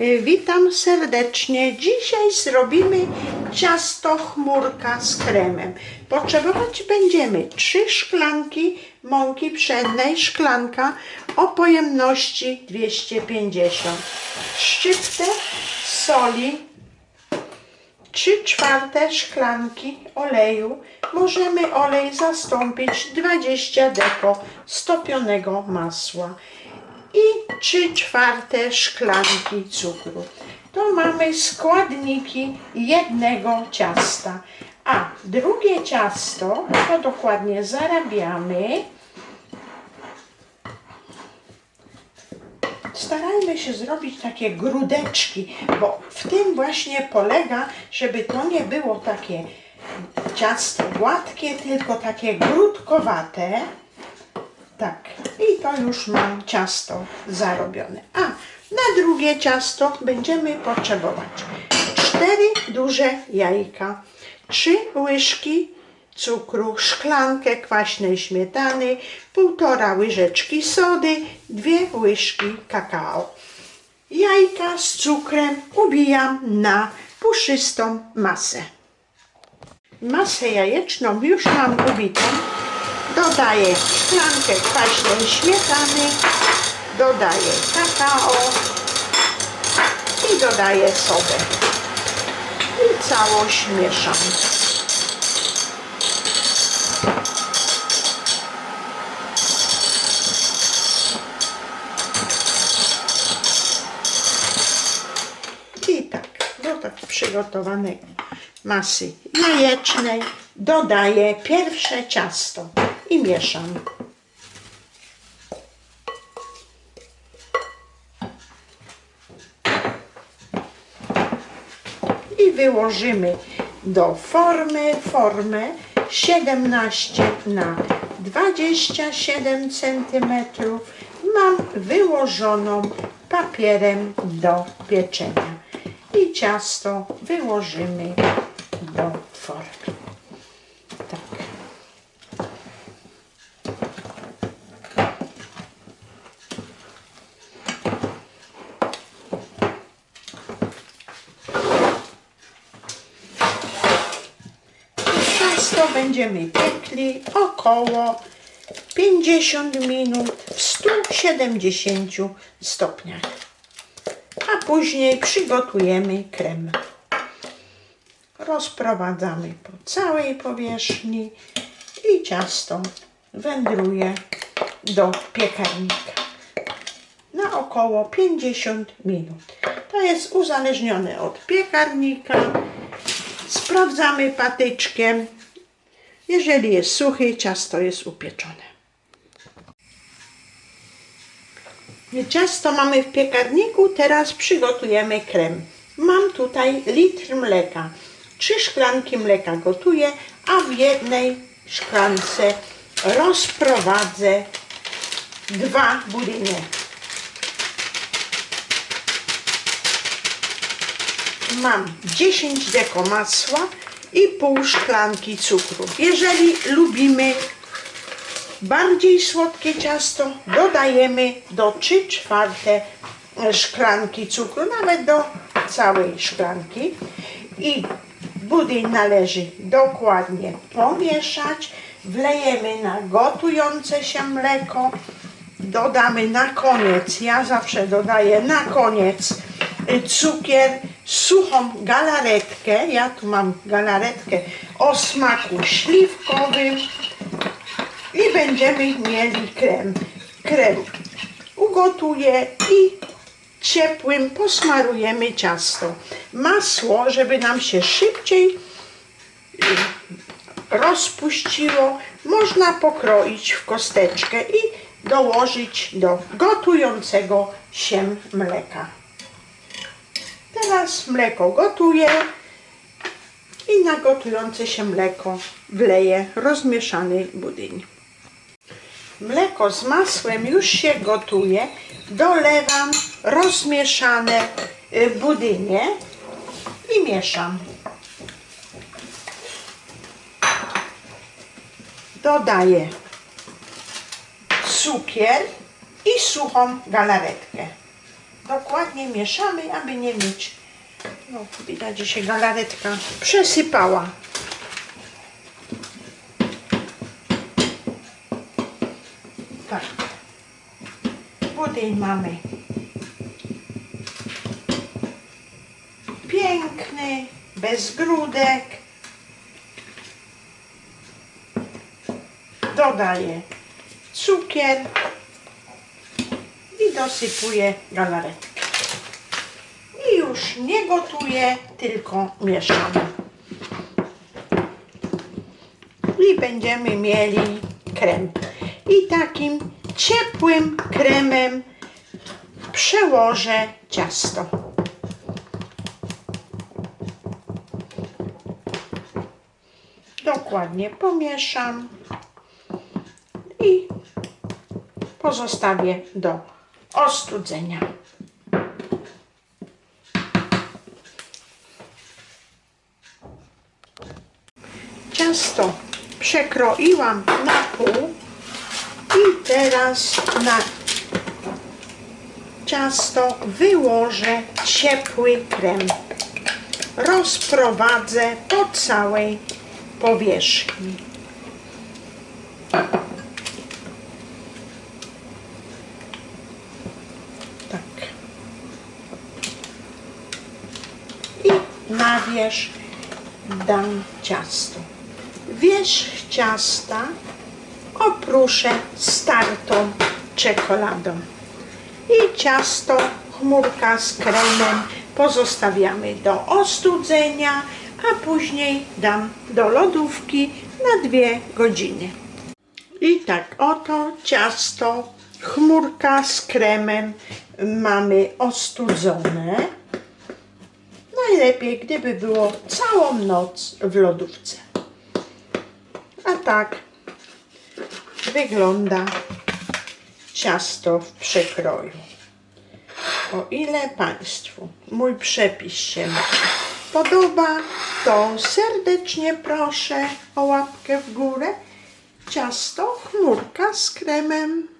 Y, Witam serdecznie. Dzisiaj zrobimy ciasto chmurka z kremem. Potrzebować będziemy 3 szklanki mąki pszennej, szklanka o pojemności 250, szczyptę soli, 3 czwarte szklanki oleju. Możemy olej zastąpić 20 deko stopionego masła i 3 czwarte szklanki cukru. To mamy składniki jednego ciasta. A drugie ciasto, to dokładnie zarabiamy. Starajmy się zrobić takie grudeczki, bo w tym właśnie polega, żeby to nie było takie ciasto gładkie, tylko takie grudkowate. Tak, i to już mam ciasto zarobione. A na drugie ciasto będziemy potrzebować cztery duże jajka, trzy łyżki cukru, szklankę kwaśnej śmietany, półtora łyżeczki sody, dwie łyżki kakao. Jajka z cukrem ubijam na puszystą masę. Masę jajeczną już mam ubitą. Dodaję szklankę kwaśnej śmietany, dodaję kakao i dodaję sodę. I całość mieszam. I tak, do tak przygotowanej masy jajecznej dodaję pierwsze ciasto i mieszam. I wyłożymy do formy formę 17 na 27 cm. Mam wyłożoną papierem do pieczenia. I ciasto wyłożymy do formy. Tak. Ciasto będziemy piekli około 50 minut w 170 stopniach. A później przygotujemy krem. Rozprowadzamy po całej powierzchni i ciasto wędruje do piekarnika na około 50 minut. To jest uzależnione od piekarnika. Sprawdzamy patyczkiem. Jeżeli jest suchy, ciasto jest upieczone. Ciasto mamy w piekarniku, teraz przygotujemy krem. Mam tutaj litr mleka. Trzy szklanki mleka gotuję, a w jednej szklance rozprowadzę dwa budynie. Mam 10 deko masła i pół szklanki cukru. Jeżeli lubimy bardziej słodkie ciasto, dodajemy do 3 czwarte szklanki cukru, nawet do całej szklanki. I budyń należy dokładnie pomieszać. Wlejemy na gotujące się mleko. Dodamy na koniec, ja zawsze dodaję na koniec cukier, suchą galaretkę. Ja tu mam galaretkę o smaku śliwkowym i będziemy mieli krem. Krem ugotuję i ciepłym posmarujemy ciasto. Masło, żeby nam się szybciej y, rozpuściło, można pokroić w kosteczkę i dołożyć do gotującego się mleka. Teraz mleko gotuje i na gotujące się mleko wleję rozmieszany budyń. Mleko z masłem już się gotuje. Dolewam rozmieszane y, budynie i mieszam. Dodaję cukier i suchą galaretkę. Dokładnie mieszamy, aby nie mieć. No, widać, że się galaretka przesypała. Tak. Budyń mamy piękny, bez grudek. Dodaję cukier i dosypuję galaretkę. I już nie gotuję, tylko mieszam. I będziemy mieli krem. I takim ciepłym kremem przełożę ciasto. Dokładnie pomieszam i pozostawię do ostudzenia. Ciasto przekroiłam na pół i teraz na ciasto wyłożę ciepły krem. Rozprowadzę po całej powierzchni. Tak. I na wierzch dam ciasto. Wierzch ciasta opruszę startą czekoladą. I ciasto, chmurka z kremem pozostawiamy do ostudzenia, a później dam do lodówki na dwie godziny. I tak oto ciasto, chmurka z kremem mamy ostudzone. Najlepiej, gdyby było całą noc w lodówce. A tak wygląda ciasto w przekroju. O ile Państwu mój przepis się podoba, to serdecznie proszę o łapkę w górę. Ciasto chmurka z kremem.